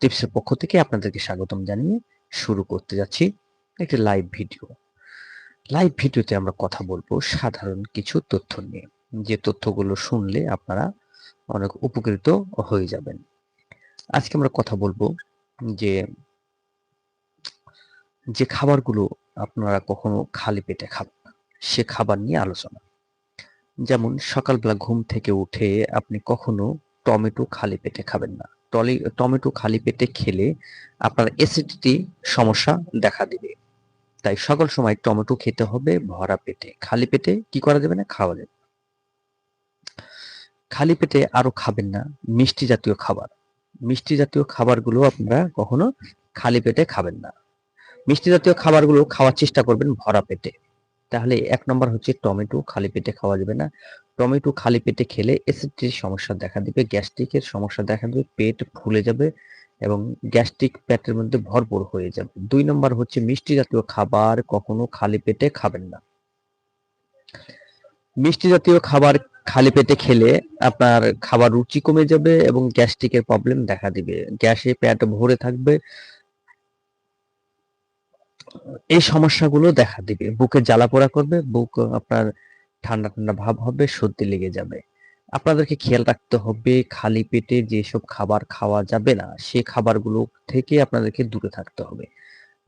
টিপসের পক্ষ থেকে আপনাদেরকে স্বাগতম জানিয়ে শুরু করতে যাচ্ছি একটি লাইভ ভিডিও লাইভ ভিডিওতে আমরা কথা বলব সাধারণ কিছু তথ্য নিয়ে। যে তথ্যগুলো শুনলে আপনারা অনেক উপকৃত হয়ে যাবেন। আজকে আমরা কথা বলব যে যে খাবারগুলো আপনারা কখনো খালি পেটে খাবেন সে খাবার নিয়ে আলোচনা। যেমন সকালবেলা ঘুম থেকে উঠে আপনি কখনো টমেটো খালি পেটে খাবেন না। টলি, টমেটো খালি পেটে খেলে আপনার অ্যাসিডিটি সমস্যা দেখা দিবে। তাই সকল সময় টমেটো খেতে হবে ভরা পেটে। খালি পেটে কি করা যাবে না? খাওয়া যাবে। খালি পেটে আরও খাবেন না, মিষ্টি জাতীয় খাবার। মিষ্টি জাতীয় খাবারগুলো আপনারা কখনো খালি পেটে খাবেন না। মিষ্টি জাতীয় খাবারগুলো খাওয়ার চেষ্টা করবেন ভরা পেটে। তাহলে এক নম্বর হচ্ছে টমেটো খালি পেটে খাওয়া যাবে না। টমেটো খালি পেটে খেলে অ্যাসিডিটির সমস্যা দেখা দিবে গ্যাস্ট্রিকের সমস্যা দেখা দিবে, পেট ফুলে যাবে এবং গ্যাস্ট্রিক পেটের মধ্যে ভরপুর হয়ে যাবে। দুই নম্বর হচ্ছে মিষ্টি জাতীয় খাবার কখনো খালি পেটে খাবেন না। মিষ্টি জাতীয় খাবার খালি পেটে খেলে আপনার খাবার রুচি কমে যাবে এবং গ্যাস্ট্রিকের প্রবলেম দেখা দিবে। গ্যাসে পেট ভরে থাকবে এই সমস্যাগুলো দেখা দিবে। বুকে জ্বালা পোড়া করবে, বুক আপনার ঠান্ডা ঠান্ডা ভাব হবে, সর্দি লেগে যাবে। আপনাদেরকে খেয়াল রাখতে হবে, খালি পেটে যেসব খাবার খাওয়া যাবে না, সে খাবারগুলো থেকে আপনাদেরকে দূরে থাকতে হবে।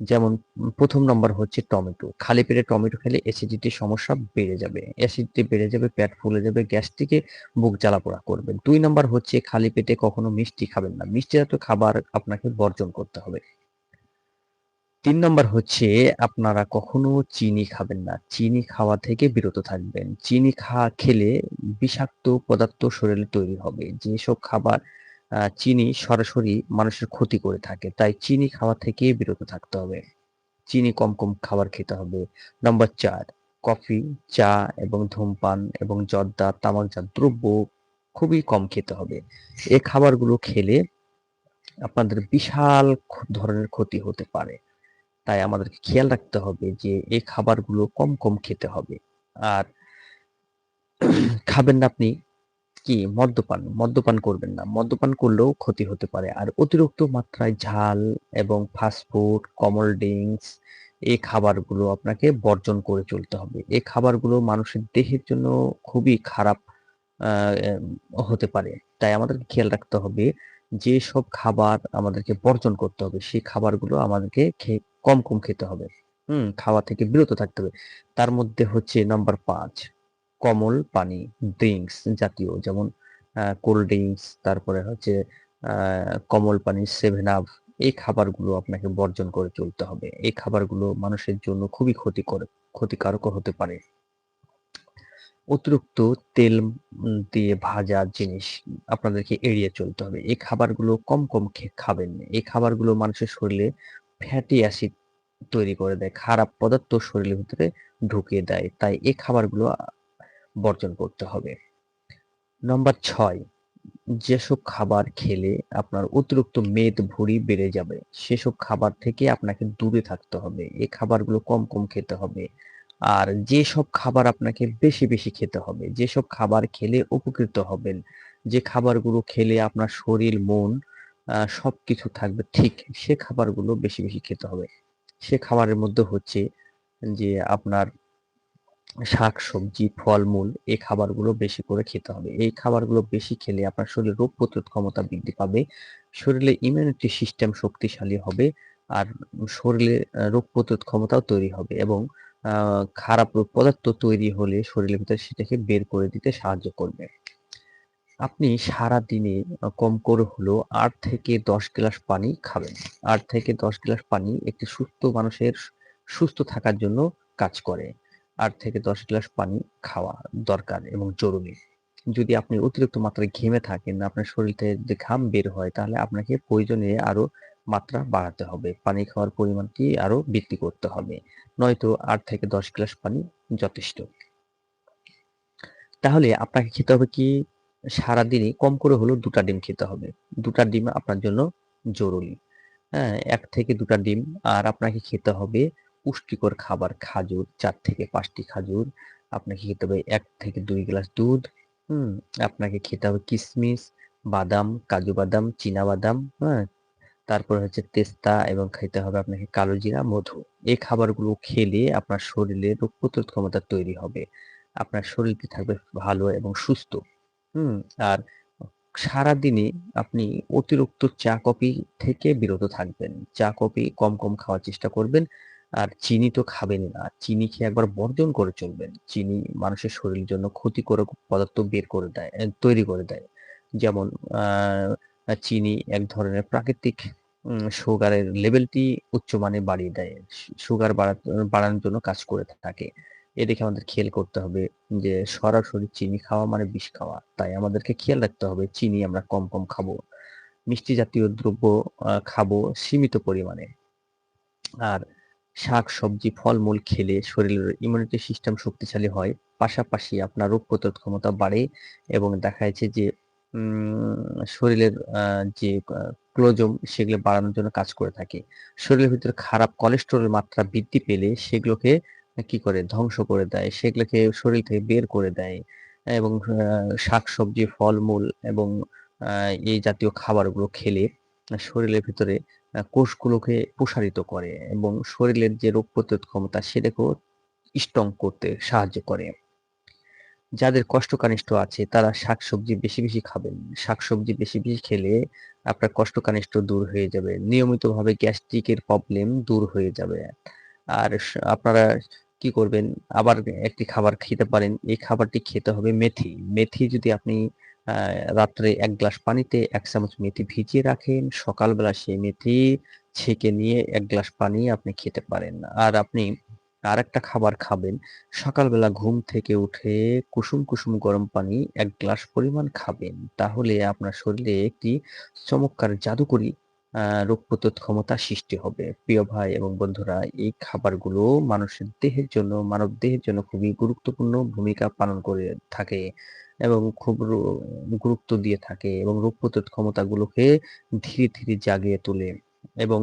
যেমন প্রথম নম্বর হচ্ছে টমেটো। খালি পেটে টমেটো খেলে অ্যাসিডিটির সমস্যা বেড়ে যাবে। অ্যাসিডিটি বেড়ে যাবে, পেট ফুলে যাবে গ্যাস্ট্রিকে বুক জ্বালা পোড়া করবে। দুই নম্বর হচ্ছে খালি পেটে কখনো মিষ্টি খাবেন না। মিষ্টি জাতীয় খাবার আপনাকে বর্জন করতে হবে। তিন নম্বর হচ্ছে আপনারা কখনো চিনি খাবেন না। চিনি খাওয়া থেকে বিরত থাকবেন। চিনি খা খেলে বিষাক্ত পদার্থ শরীরে তৈরি হবে। যেসব খাবার চিনি সরাসরি মানুষের ক্ষতি করে থাকে, তাই চিনি খাওয়া থেকে বিরত থাকতে হবে। চিনি কম কম খাবার খেতে হবে। নম্বর চার, কফি, চা এবং ধূমপান এবং জর্দা তামাকজাত দ্রব্য খুবই কম খেতে হবে। এ খাবারগুলো খেলে আপনাদের বিশাল ধরনের ক্ষতি হতে পারে। তাই আমাদেরকে খেয়াল রাখতে হবে যে এই খাবারগুলো কম কম খেতে হবে। আর খাবেন না আপনি কি? মদ্যপান। মদ্যপান করবেন না। মদ্যপান করলেও ক্ষতি হতে পারে। আর অতিরিক্ত মাত্রায় ঝাল এবং ফাস্টফুড কমল ড্রিঙ্কস এই খাবারগুলো আপনাকে বর্জন করে চলতে হবে। এই খাবারগুলো মানুষের দেহের জন্য খুবই খারাপ হতে পারে। তাই আমাদেরকে খেয়াল রাখতে হবে যে সব খাবার আমাদেরকে বর্জন করতে হবে, সেই খাবারগুলো আমাদেরকে কম কম খেতে হবে। হুম, খাওয়া থেকে বিরত থাকতে হবে। তার মধ্যে হচ্ছে নাম্বার পাঁচ, কমল পানি ড্রিঙ্কস জাতীয়, যেমন কোল্ড ড্রিঙ্কস তারপরে হচ্ছে কমল পানি সেভেন আপ এই খাবারগুলো আপনাকে বর্জন করে চলতে হবে। এই খাবারগুলো মানুষের জন্য খুবই ক্ষতিকর ক্ষতিকারক হতে পারে। অতিরিক্ত তেল দিয়ে ভাজা জিনিস আপনাদেরকে এড়িয়ে চলতে হবে। এই খাবারগুলো কম কম খাবেন। এই খাবারগুলো মানুষের শরীরে ফ্যাটি অ্যাসিড তৈরি করে দেয়, খারাপ পদার্থ শরীরের ভিতরে ঢুকিয়ে দেয়। তাই এই খাবারগুলো বর্জন করতে হবে। নম্বর ছয়, যেসব খাবার খেলে আপনার অতিরিক্ত মেদ ভুঁড়ি বেড়ে যাবে, সেসব খাবার থেকে আপনাকে দূরে থাকতে হবে। এই খাবারগুলো কম কম খেতে হবে। আর যেসব খাবার আপনাকে বেশি বেশি খেতে হবে যেসব খাবার খেলে উপকৃত হবেন, যে খাবারগুলো খেলে আপনার শরীর, মন সবকিছু থাকবে, ঠিক সে খাবারগুলো বেশি বেশি খেতে হবে। সে খাবারের মধ্যে হচ্ছে যে আপনার শাক, সবজি, ফলমূল, এই খাবারগুলো বেশি করে খেতে হবে। এই খাবারগুলো বেশি খেলে আপনার শরীরে রোগ প্রতিরোধ ক্ষমতা বৃদ্ধি পাবে, শরীরে ইমিউনিটি সিস্টেম শক্তিশালী হবে, আর শরীরে রোগ প্রতিরোধ ক্ষমতাও তৈরি হবে এবং খারাপ পদার্থ তৈরি হলে শরীরের ভিতরে সেটাকে বের করে দিতে সাহায্য করবে। আপনি সারা দিনে কম করে হলেও আট থেকে দশ গ্লাস পানি খাবেন। আট থেকে দশ গ্লাস পানি একটি সুস্থ মানুষের সুস্থ থাকার জন্য কাজ করে। আট থেকে দশ গ্লাস পানি খাওয়া দরকার এবং জরুরি। যদি আপনি অতিরিক্ত মাত্রায় ঘেমে থাকেন, আপনার শরীর থেকে ঘাম বের হয়, তাহলে আপনাকে প্রয়োজনে আরও মাত্রা বাড়াতে হবে। পানি খাওয়ার পরিমাণটি আরও বৃদ্ধি করতে হবে। নয়তো আট থেকে দশ গ্লাস পানি যথেষ্ট। তাহলে আপনাকে খেতে হবে কি সারাদিনে কম করে হলেও দুটা ডিম খেতে হবে। দুটা ডিম আপনার জন্য জরুরি। হ্যাঁ এক থেকে দুটা ডিম আর আপনাকে খেতে হবে পুষ্টিকর খাবার, খাজুর, চার থেকে পাঁচটি খাজুর। আপনাকে খেতে হবে এক থেকে দুই গ্লাস দুধ। হুম, আপনাকে খেতে হবে কিশমিশ বাদাম, কাজু বাদাম, চীনা বাদাম হ্যাঁ তারপর হচ্ছে তেস্তা এবং খাইতে হবে আপনাকে কালো জিরা, মধু। এই খাবারগুলো খেলে আপনার শরীরে রোগ প্রতিরোধ ক্ষমতা তৈরি হবে। আপনার শরীরটি থাকবে ভালো এবং সুস্থ। হুম, আর সারাদিনে আপনি অতিরিক্ত চা, কফি থেকে বিরত থাকবেন। চা, কফি কম কম খাওয়ার চেষ্টা করবেন। আর চিনি তো খাবেনই না। চিনি খেয়ে একবার বর্জন করে চলবেন। চিনি মানুষের শরীরের জন্য ক্ষতিকারক পদার্থ বের করে দেয়, তৈরি করে দেয়। যেমন চিনি এক ধরনের প্রাকৃতিক সুগারের লেভেলটি উচ্চমানে বাড়িয়ে দেয়। সুগার বাড়ানোর জন্য কাজ করে থাকে। এদিকে আমাদের খেয়াল করতে হবে যে, সরাসরি চিনি খাওয়া মানে বিষ খাওয়া। তাই আমাদেরকে খেয়াল রাখতে হবে, চিনি আমরা কম কম খাব। মিষ্টি জাতীয় দ্রব্য খাব সীমিত পরিমাণে। আর শাক, সবজি, ফলমূল খেলে শরীরের ইমিউনিটি সিস্টেম শক্তিশালী হয়। পাশাপাশি আপনার রোগ প্রতিরোধ ক্ষমতা বাড়ে এবং দেখা যাচ্ছে যে শরীরের যে ক্লোজম সেগুলো বাড়ানোর জন্য কাজ করে থাকে। শরীরের ভিতরে খারাপ কোলেস্টেরলের মাত্রা বৃদ্ধি পেলে সেগুলোকে কি করে? ধ্বংস করে দেয়। সেগুলোকে শরীর থেকে বের করে দেয়। এবং শাকসবজি, ফলমূল এবং এই জাতীয় খাবারগুলো খেলে শরীরের ভিতরে কোষগুলোকে প্রসারিত করে এবং শরীরের যে রোগ প্রতিরোধ ক্ষমতা সেটাকেও স্ট্রং করতে সাহায্য করে। যাদের কষ্টকানিষ্ঠ আছে, তারা শাকসবজি বেশি বেশি খাবেন। শাকসবজি বেশি বেশি খেলে আপনার কষ্টকানিষ্ঠ দূর হয়ে যাবে। নিয়মিতভাবে গ্যাস্ট্রিকের প্রবলেম দূর হয়ে যাবে। আর আপনারা কি করবেন? আবার একটি খাবার খেতে পারেন। এই খাবারটি খেতে হবে মেথি। মেথি যদি আপনি রাত্রে এক গ্লাস পানিতে এক চামচ মেথি ভিজিয়ে রাখেন, সকালবেলা সেই মেথি ছেঁকে নিয়ে এক গ্লাস পানি আপনি খেতে পারেন। আর আপনি আর একটা খাবার খাবেন। সকালবেলা ঘুম থেকে উঠে কুসুম কুসুম গরম পানি এক গ্লাস পরিমাণ খাবেন। তাহলে আপনার শরীরে একটি চমৎকার জাদুকরী রোগ প্রতিরোধ ক্ষমতা সৃষ্টি হবে। প্রিয় ভাই এবং বন্ধুরা, এই খাবারগুলো মানুষের দেহের জন্য, মানব দেহের জন্য খুবই গুরুত্বপূর্ণ ভূমিকা পালন করে থাকে এবং খুব গুরুত্ব দিয়ে থাকে এবং রোগ প্রতিরোধ ক্ষমতাগুলোকে ধীরে ধীরে জাগিয়ে তোলে। এবং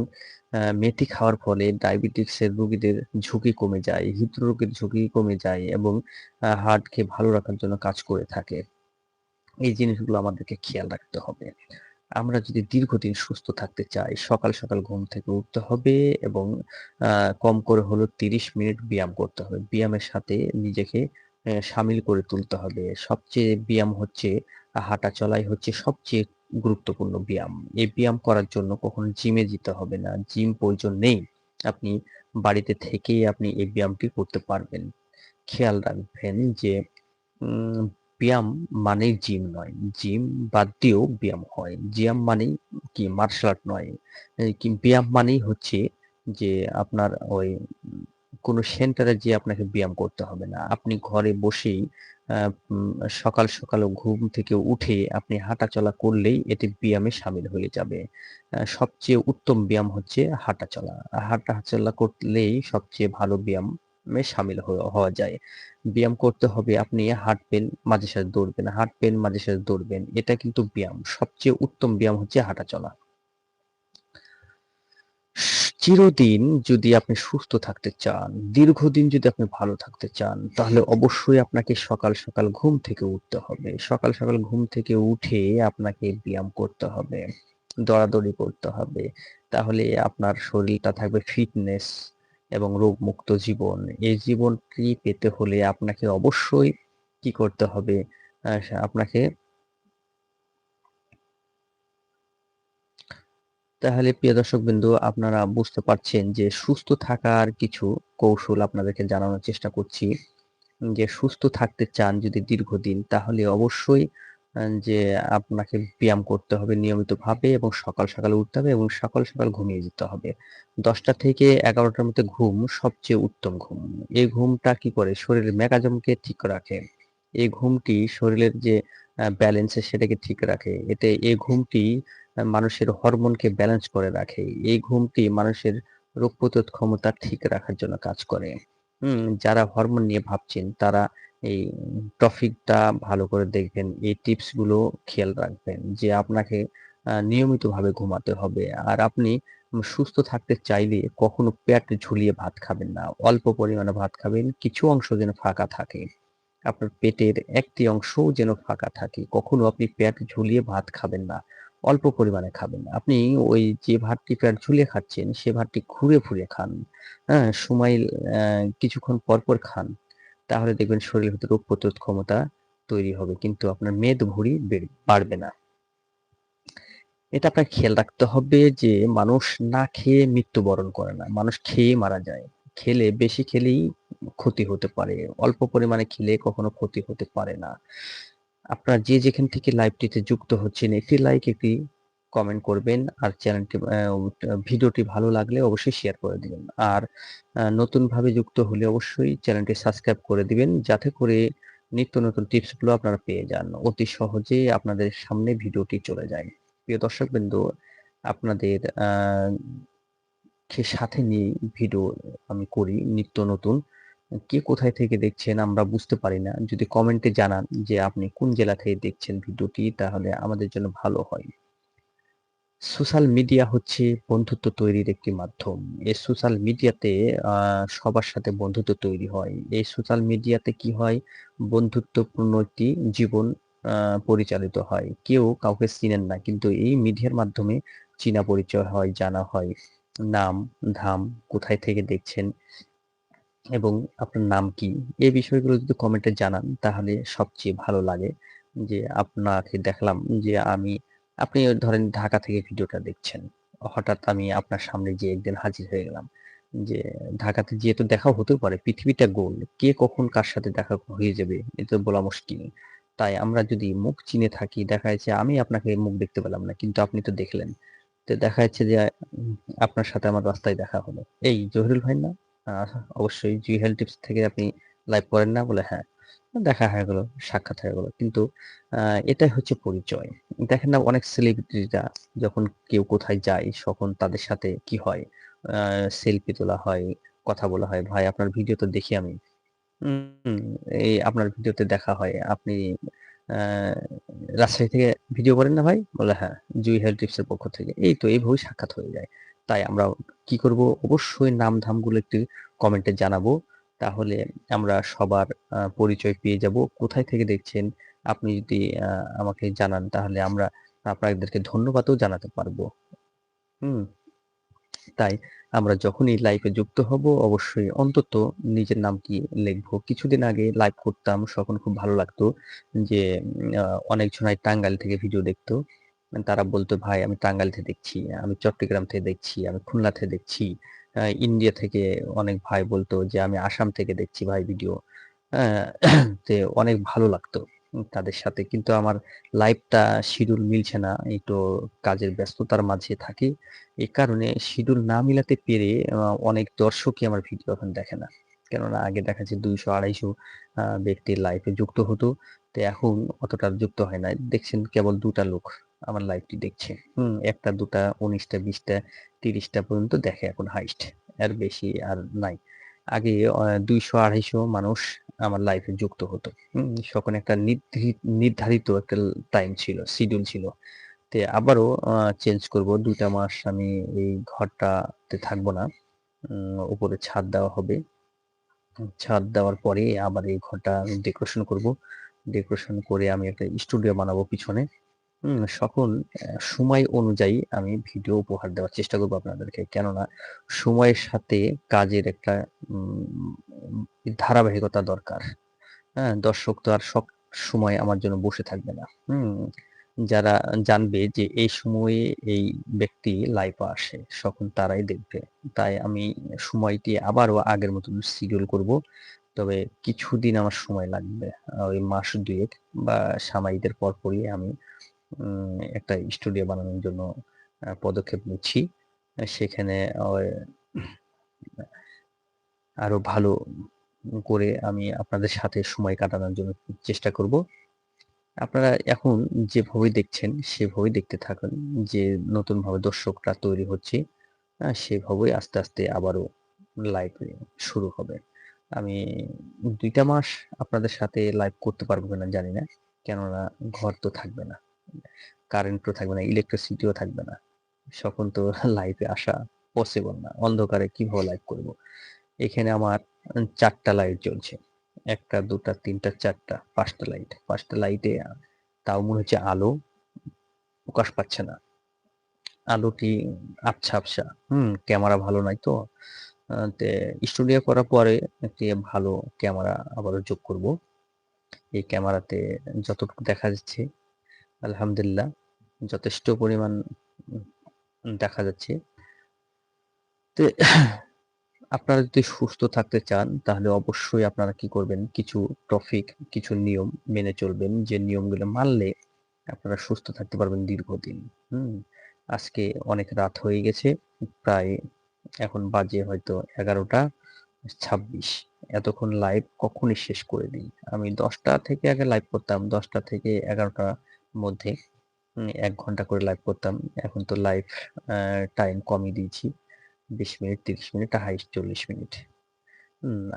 মেথি খাওয়ার ফলে ডায়াবেটিক্সের রোগীদের ঝুঁকি কমে যায়, হৃদরোগের ঝুঁকি কমে যায় এবং হার্টকে ভালো রাখার জন্য কাজ করে থাকে। এই জিনিসগুলো আমাদেরকে খেয়াল রাখতে হবে। আমরা যদি দীর্ঘদিন সুস্থ থাকতে চাই, সকাল সকাল ঘুম থেকে উঠতে হবে এবং কম করে হলো তিরিশ মিনিট ব্যায়াম করতে হবে। ব্যায়ামের সাথে নিজেকে সামিল করে তুলতে হবে। সবচেয়ে ব্যায়াম হচ্ছে হাঁটা চলাই হচ্ছে সবচেয়ে গুরুত্বপূর্ণ ব্যায়াম। এই ব্যায়াম করার জন্য কখনো জিমে যেতে হবে না। জিম প্রয়োজন নেই। আপনি বাড়িতে থেকেই আপনি এই ব্যায়ামটি করতে পারবেন। খেয়াল রাখবেন যে ব্যায়াম মানেই জিম নয়। জিম বাদ দিয়েও ব্যায়াম হয়। জিয়াম মানেই কি? মার্শাল আর্ট নয়। কি? ব্যায়াম মানেই হচ্ছে যে, আপনার ওই কোনো সেন্টারে যে আপনাকে ব্যায়াম করতে হবে না। আপনি ঘরে বসেই সকাল সকাল ঘুম থেকে উঠে আপনি হাঁটাচলা করলেই এটি ব্যায়ামে সামিল হয়ে যাবে। সবচেয়ে উত্তম ব্যায়াম হচ্ছে হাঁটাচলা। হাঁটাচলা করলেই সবচেয়ে ভালো ব্যায়ামে সামিল হওয়া যায়। ব্যায়াম করতে হবে আপনি, হাঁটবেন, মাঝে সাথে দৌড়বেন, হাঁটবেন, মাঝে সাথে দৌড়বেন, এটা কিন্তু ব্যায়াম। সবচেয়ে উত্তম ব্যায়াম হচ্ছে হাঁটাচলা। চিরদিন যদি আপনি সুস্থ থাকতে চান, দীর্ঘদিন যদি আপনি ভালো থাকতে চান, তাহলে অবশ্যই আপনাকে সকাল সকাল ঘুম থেকে উঠতে হবে। সকাল সকাল ঘুম থেকে উঠে আপনাকে ব্যায়াম করতে হবে, দৌড়াদৌড়ি করতে হবে। তাহলে আপনার শরীরটা থাকবে ফিটনেস এবং রোগমুক্ত জীবন। এই জীবনটি পেতে হলে আপনাকে অবশ্যই কি করতে হবে? আপনাকে তাহলে প্রিয় দর্শক বিন্দু আপনারা বুঝতে পারছেন যে সুস্থ থাকার কিছু কৌশল আপনাদেরকে জানানোর চেষ্টা করছি। যে সুস্থ থাকতে চান যদি দীর্ঘদিন, তাহলে অবশ্যই যে আপনাকে ব্যায়াম করতে হবে নিয়মিতভাবে এবং সকাল সকাল উঠতে হবে এবং সকাল সকাল ঘুমিয়ে যেতে হবে। দশটা থেকে এগারোটার মধ্যে ঘুম সবচেয়ে উত্তম ঘুম। এই ঘুমটা কি করে? শরীরের মেকাজমকে ঠিক রাখে। এই ঘুমটি শরীরের যে ব্যালেন্স সেটাকে ঠিক রাখে। এতে এই ঘুমটি মানুষের হরমোনকে ব্যালেন্স করে রাখে। এই ঘুমটি মানুষের রোগ প্রতিরোধ ক্ষমতা ঠিক রাখার জন্য কাজ করে। হুম, যারা হরমোন নিয়ে ভাবছেন, তারা এই টপিকটা ভালো করে দেখবেন, এই টিপসগুলো খেয়াল রাখবেন যে আপনাকে নিয়মিতভাবে ঘুমাতে হবে। আর আপনি সুস্থ থাকতে চাইলে কখনো পেট ঝুলিয়ে ভাত খাবেন না। অল্প পরিমাণে ভাত খাবেন, কিছু অংশ যেন ফাঁকা থাকে। আপনার পেটের একটি অংশ যেন ফাঁকা থাকে। কখনো আপনি পেট ঝুলিয়ে ভাত খাবেন না। অল্প পরিমাণে খাবেন। আপনি ওই যে ভাতটি পেট ঝুলে খাচ্ছেন, সে ভাতটি ঘুরে ফুরে খান। হ্যাঁ? সময় কিছুক্ষণ পর, পর খান। তাহলে দেখবেন শরীরের ভিতরে রোগ প্রতিরোধ ক্ষমতা তৈরি হবে। কিন্তু আপনার মেদ ভুঁড়ি বাড়বে না। এটা আপনার খেয়াল রাখতে হবে যে মানুষ না খেয়ে মৃত্যুবরণ করে না। মানুষ খেয়ে মারা যায়। খেলে বেশি খেলেই ক্ষতি হতে পারে। অল্প পরিমাণে খেলে কখনো ক্ষতি হতে পারে না। আপনারা যে যেখান থেকে লাইভটিতে যুক্ত হচ্ছেন একটি লাইক, একটি কমেন্ট করবেন আর চ্যানেলটি ভিডিওটি ভালো লাগলে অবশ্যই শেয়ার করে দিবেন। আর নতুনভাবে যুক্ত হলে অবশ্যই চ্যানেলটি সাবস্ক্রাইব করে দিবেন যাতে করে নিত্য নতুন টিপসগুলো আপনারা পেয়ে যান। অতি সহজে আপনাদের সামনে ভিডিওটি চলে যায়। প্রিয় দর্শকবৃন্দ আপনাদের আ সাথে নিয়ে ভিডিও আমি করি নিত্য নতুন। কে কোথায় থেকে দেখছেন আমরা বুঝতে পারি না। যদি কমেন্টে জানান যে আপনি কোন জেলা থেকে দেখছেন ভিডিওটি তাহলে আমাদের জন্য ভালো হয়। সোশ্যাল মিডিয়া হচ্ছে বন্ধুত্ব তৈরির একটি মাধ্যম। এই সোশ্যাল মিডিয়াতে সবার সাথে বন্ধুত্ব তৈরি হয়। এই সোশ্যাল মিডিয়াতে কি হয় বন্ধুত্বপূর্ণ একটি জীবন পরিচালিত হয়। কেউ কাউকে চিনেন না। কিন্তু এই মিডিয়ার মাধ্যমে চিনা পরিচয় হয়, জানা হয়। নাম, ধাম, কোথায় থেকে দেখছেন এবং আপনার নাম কি? এই বিষয়গুলো যদি কমেন্টে জানান, তাহলে সবচেয়ে ভালো লাগে যে আপনাকে দেখলাম যে আমি, আপনি ধরেন ঢাকা থেকে ভিডিওটা দেখছেন। হঠাৎ আমি আপনার সামনে যেয়ে একদিন হাজির হয়ে গেলাম। যে ঢাকাতে যেয়ে তো দেখাও হতেও পারে। পৃথিবীটা গোল। কে কখন কার সাথে দেখা হয়ে যাবে এটা বলা মুশকিল। তাই আমরা যদি মুখ চিনে থাকি, দেখা যাচ্ছে আমি আপনাকে মুখ দেখতে পেলাম না। কিন্তু আপনি তো দেখলেন। তো দেখা যাচ্ছে যে আপনার সাথে আমার রাস্তায় দেখা হলো। এই জহিরুল ভাই না? অবশ্যই জুই টিপস থেকে আপনি লাইভ করেন না? বলে হ্যাঁ। দেখা হয়ে গেল, সাক্ষাৎ হয়ে গেল। কিন্তু এটাই হচ্ছে পরিচয়। দেখেন না অনেক সেলিব্রিটিরা যখন কেউ কোথায় যায় তখন তাদের সাথে কি হয়? সেলফি তোলা হয়, কথা বলা হয়। ভাই আপনার ভিডিও তো দেখি আমি। এই আপনার ভিডিওতে দেখা হয়। আপনি রাজশাহী থেকে ভিডিও করেন না ভাই? বলে হ্যাঁ, জুই হেলথ টিপস এর পক্ষ থেকে। এই তো এইভাবেই সাক্ষাৎ হয়ে যায়। তাই আমরা কি করব? অবশ্যই নাম-ধামগুলো একটু কমেন্টে জানাব। তাহলে আমরা সবার পরিচয় পেয়ে যাব। কোথায় থেকে দেখছেন? আপনি যদি আমাকে জানান, তাহলে আমরা আপনাদেরকে ধন্যবাদও জানাতে পারব। হুম? তাই আমরা যখনই লাইভে যুক্ত হব, অবশ্যই অন্তত নিজের নাম কি লিখব। কিছুদিন আগে লাইভ করতাম, তখন খুব ভালো লাগতো যে অনেক অনেকজনাই টাঙ্গাইল থেকে ভিডিও দেখতো। তারা বলতো, "ভাই আমি টাঙ্গাইল থেকে দেখছি, আমি চট্টগ্রাম থেকে দেখছি, আমি খুলনা থেকে দেখছি।" ইন্ডিয়া থেকে অনেক ভাই বলতো যে, "আমি আসাম থেকে দেখছি ভাই ভিডিও।" তে অনেক ভালো লাগতো তাদের সাথে। কিন্তু আমার লাইফটা শিডিউল মিলছে না। একটু কাজের ব্যস্ততার মাঝে থাকি। এ কারণে শিডিউল না মিলাতে পেরে অনেক দর্শকই আমার ভিডিও এখন দেখে না। কেননা আগে দেখা যায় ২০০-২৫০ আ ব্যক্তি লাইভে যুক্ত হতো। তো এখন অতটা যুক্ত হয় না। দেখছেন কেবল দুটা লোক আমার লাইভটি দেখছে। হুম? ১ টা, ২ টা, ১৯ টা, ২০ টা, ৩০ টা পর্যন্ত দেখে এখন হাইস্ট। এর বেশি আর নাই। আগে অ ২০০-২৫০ মানুষ আমার লাইফে যুক্ত হতো। হুম? তখন একটা নির্ধি নির্ধারিত একটা টাইম ছিল, শিডিউল ছিল। তে আবারও চেঞ্জ করব। ২ টা মাস আমি এই ঘরটাতে থাকব না। উপরে ছাদ দেওয়া হবে। ছাদ দেওয়ার পরে আবার এই ঘরটা আমি ডেকোরেশন করব। ডেকোরেশন করে আমি একটা স্টুডিও বানাবো পিছনে। হুম? অ্যা সময় অনুযায়ী আমি ভিডিও উপহার দেওয়ার চেষ্টা করব আপনাদেরকে। কেননা, সময়ের সাথে কাজের একটা ধারাবাহিকতা দরকার। হ্যাঁ? দর্শক তো আর সব সময় আমার জন্য বসে থাকবে না। যারা জানবে যে এই সময়ে এই ব্যক্তি লাইভে আসে তখন তারাই দেখবে। তাই আমি সময়টি আবারও আগের মতন শিডিউল করব। তবে কিছুদিন আমার সময় লাগবে। ওই মাস দুয়েক বা সামা ঈদের পরপরই আমি একটা স্টুডিও বানানোর জন্য পদক্ষেপ নিচ্ছি। সেখানে আরও ভালো করে আমি আপনাদের সাথে সময় কাটানোর জন্য চেষ্টা করব। আপনারা এখন যেভাবে দেখছেন সেভাবেই দেখতে থাকুন। যে নতুনভাবে দর্শকরা তৈরি হচ্ছে, সেভাবেই আস্তে, আস্তে আবারও লাইভ শুরু হবে। আমি দুইটা মাস আপনাদের সাথে লাইভ করতে পারব কিনা জানি না। কেননা ঘর তো থাকবে না। কারেন্টও থাকবে না, ইলেকট্রিসিটিও থাকবে না। তখন তো লাইভে আসা পসিবল না। অন্ধকারে কীভাবে লাইভ করব? এখানে আমার চারটা লাইট জ্বলছে। ১ টা, ২ টা, ৩ টা, ৪ টা, ৫ টা লাইট। পাঁচটা লাইটে তাও মনে হচ্ছে আলো প্রকাশ পাচ্ছে না আলোটি আবছা আবছা হুম ক্যামেরা ভালো নাই তো স্টুডিও করার পরে একটি ভালো ক্যামেরা আবারও যোগ করব এই ক্যামেরাতে যতটুকু দেখা যাচ্ছে আলহামদুলিল্লাহ, যথেষ্ট পরিমাণ দেখা যাচ্ছে। তো আপনারা যদি সুস্থ থাকতে চান, তাহলে অবশ্যই আপনারা কি করবেন? কিছু টপিক কিছু নিয়ম মেনে চলবেন যে নিয়মগুলো মানলে আপনারা সুস্থ থাকতে পারবেন দীর্ঘদিন। হুম, আজকে অনেক রাত হয়ে গেছে, প্রায় এখন বাজে হয়তো এগারোটা ছাব্বিশ। এতক্ষণ লাইভ কখনই শেষ করে দিই। আমি দশটা থেকে আগে লাইভ করতাম, দশটা থেকে এগারোটার মধ্যে এক ঘণ্টা করে লাইভ করতাম। এখন তো লাইভ টাইম কমিয়ে দিয়েছি। বিশ মিনিট, তিরিশ মিনিট হাইস্ট চল্লিশ মিনিট।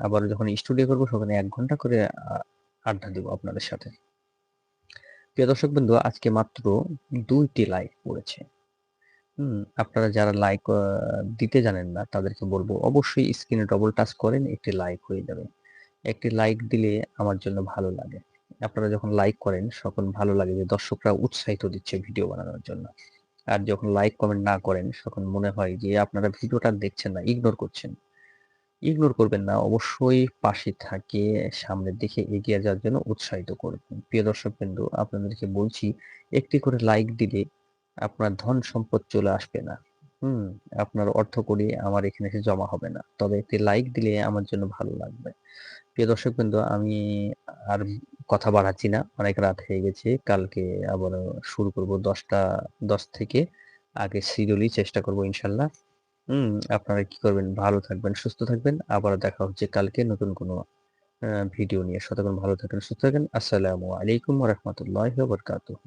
আবার যখন স্টুডিও করব সেখানে এক ঘণ্টা করে আড্ডা দেবো আপনাদের সাথে। প্রিয় দর্শক বন্ধু, আজকে মাত্র দুইটি লাইক পড়েছে। আপনারা যারা লাইক দিতে জানেন না, তাদেরকে বলব অবশ্যই স্ক্রিনে ডবল টাচ করেন, একটি লাইক হয়ে যাবে। একটি লাইক দিলে আমার জন্য ভালো লাগে। আপনারা যখন লাইক করেন তখন ভালো লাগে যে দর্শকরা উৎসাহিত দিচ্ছে ভিডিও বানানোর জন্য। আর যখন লাইক কমেন্ট না করেন, তখন মনে হয় যে আপনারা ভিডিওটা দেখছেন না ইগনোর করছেন। ইগনোর করবেন না, অবশ্যই পাশে থাকে সামনের দিকে এগিয়ে যাওয়ার জন্য উৎসাহিত করবেন। প্রিয় দর্শক বিন্দু আপনাদেরকে বলছি, একটি করে লাইক দিলে আপনার ধন সম্পদ চলে আসবে না। হুম, আপনার অর্থ করি আমার এখানে এসে জমা হবে না। তবে একটি লাইক দিলে আমার জন্য ভালো লাগবে। প্রিয় দর্শক বিন্দু আমি আর কথা বাড়াচ্ছি না। অনেক রাত হয়ে গেছে। কালকে আবার শুরু করব দশটা, দশ থেকে। আগে সিরিয়ালি চেষ্টা করব ইনশাল্লাহ। হম, আপনারা কি করবেন? ভালো থাকবেন, সুস্থ থাকবেন। আবার দেখা হচ্ছে কালকে নতুন কোনো ভিডিও নিয়ে। সতর্ক ভালো থাকেন, সুস্থ থাকেন। আসসালামু আলাইকুম রহমতুল্লাহ বরকাতুহ।